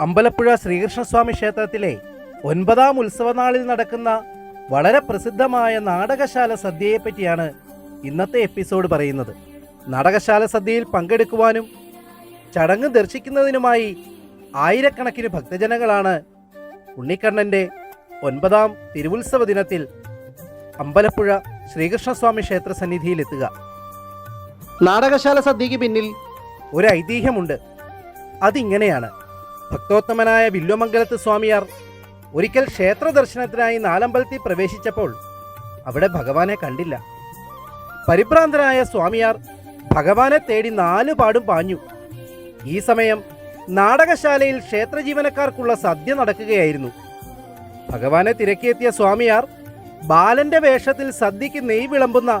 അമ്പലപ്പുഴ ശ്രീകൃഷ്ണസ്വാമി ക്ഷേത്രത്തിലെ ഒൻപതാം ഉത്സവനാളിൽ നടക്കുന്ന വളരെ പ്രസിദ്ധമായ നാടകശാല സദ്യയെപ്പറ്റിയാണ് ഇന്നത്തെ എപ്പിസോഡ് പറയുന്നത്. നാടകശാല സദ്യയിൽ പങ്കെടുക്കുവാനും ചടങ്ങ് ദർശിക്കുന്നതിനുമായി ആയിരക്കണക്കിന് ഭക്തജനങ്ങളാണ് ഉണ്ണിക്കണ്ണന്റെ ഒൻപതാം തിരുവുത്സവ ദിനത്തിൽ അമ്പലപ്പുഴ ശ്രീകൃഷ്ണസ്വാമി ക്ഷേത്ര സന്നിധിയിലെത്തുക. നാടകശാല സദ്യയ്ക്ക് പിന്നിൽ ഒരു ഐതിഹ്യമുണ്ട്. അതിങ്ങനെയാണ്. ഭക്തോത്തമനായ വില്ലുമംഗലത്ത് സ്വാമിയാർ ഒരിക്കൽ ക്ഷേത്ര ദർശനത്തിനായി നാലമ്പലത്തിൽ പ്രവേശിച്ചപ്പോൾ അവിടെ ഭഗവാനെ കണ്ടില്ല. പരിഭ്രാന്തനായ സ്വാമിയാർ ഭഗവാനെ തേടി നാലു പാടും പാഞ്ഞു. ഈ സമയം നാടകശാലയിൽ ക്ഷേത്ര ജീവനക്കാർക്കുള്ള സദ്യ നടക്കുകയായിരുന്നു. ഭഗവാനെ തിരക്കിയെത്തിയ സ്വാമിയാർ ബാലന്റെ വേഷത്തിൽ സദ്യക്ക് നെയ് വിളമ്പുന്ന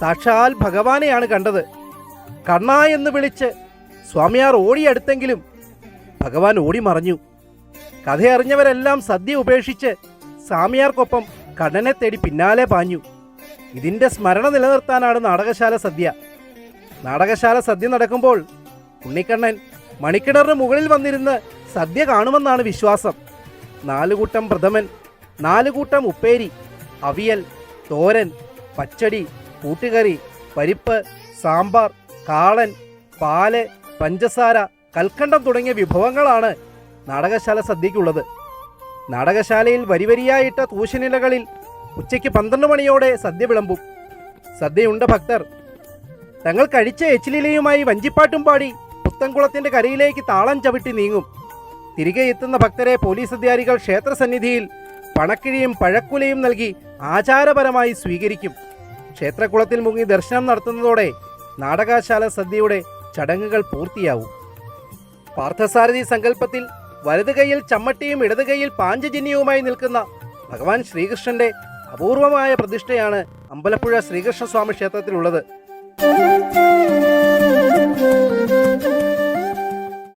സാക്ഷാൽ ഭഗവാനെയാണ് കണ്ടത്. കണ്ണ എന്ന് വിളിച്ച് സ്വാമിയാർ ഓടിയടുത്തെങ്കിലും ഭഗവാൻ ഓടി മറഞ്ഞു. കഥയറിഞ്ഞവരെല്ലാം സദ്യ ഉപേക്ഷിച്ച് സാമിയാർക്കൊപ്പം കടനെ തേടി പിന്നാലെ പാഞ്ഞു. ഇതിന്റെ സ്മരണ നിലനിർത്താനാണ് നാടകശാല സദ്യ. നാടകശാല സദ്യ നടക്കുമ്പോൾ ഉണ്ണിക്കണ്ണൻ മണിക്കിണറിന് മുകളിൽ വന്നിരുന്ന് സദ്യ കാണുമെന്നാണ് വിശ്വാസം. നാലുകൂട്ടം പ്രഥമൻ നാലുകൂട്ടം ഉപ്പേരി അവിയൽ തോരൻ പച്ചടി കൂട്ടുകറി പരിപ്പ് സാമ്പാർ കാളൻ പാൽ പഞ്ചസാര കൽക്കണ്ടം തുടങ്ങിയ വിഭവങ്ങളാണ് നാടകശാല സദ്യക്കുള്ളത് നാടകശാലയിൽ വരിവരിയായിട്ട തൂശനിലകളിൽ ഉച്ചയ്ക്ക് പന്ത്രണ്ട് മണിയോടെ സദ്യ വിളമ്പും. സദ്യയുണ്ട ഭക്തർ. തങ്ങൾ കഴിച്ച എച്ചിലിലയുമായി വഞ്ചിപ്പാട്ടും പാടി പുത്തൻകുളത്തിന്റെ കരയിലേക്ക് താളം ചവിട്ടി നീങ്ങും. തിരികെ എത്തുന്ന ഭക്തരെ പോലീസ് അധികാരികൾ ക്ഷേത്രസന്നിധിയിൽ പണക്കിഴിയും പഴക്കുലയും നൽകി ആചാരപരമായി സ്വീകരിക്കും. ക്ഷേത്രകുളത്തിൽ മുങ്ങി ദർശനം നടത്തുന്നതോടെ നാടകശാല സദ്യയുടെ ചടങ്ങുകൾ പൂർത്തിയാവും. പാർത്ഥസാരഥി സങ്കല്പത്തിൽ വലത് കൈയിൽ ചമ്മട്ടിയും ഇടത് കൈയിൽ പാഞ്ചജന്യവുമായി നിൽക്കുന്ന ഭഗവാൻ ശ്രീകൃഷ്ണന്റെ അപൂർവമായ പ്രതിഷ്ഠയാണ് അമ്പലപ്പുഴ ശ്രീകൃഷ്ണസ്വാമി ക്ഷേത്രത്തിലുള്ളത്.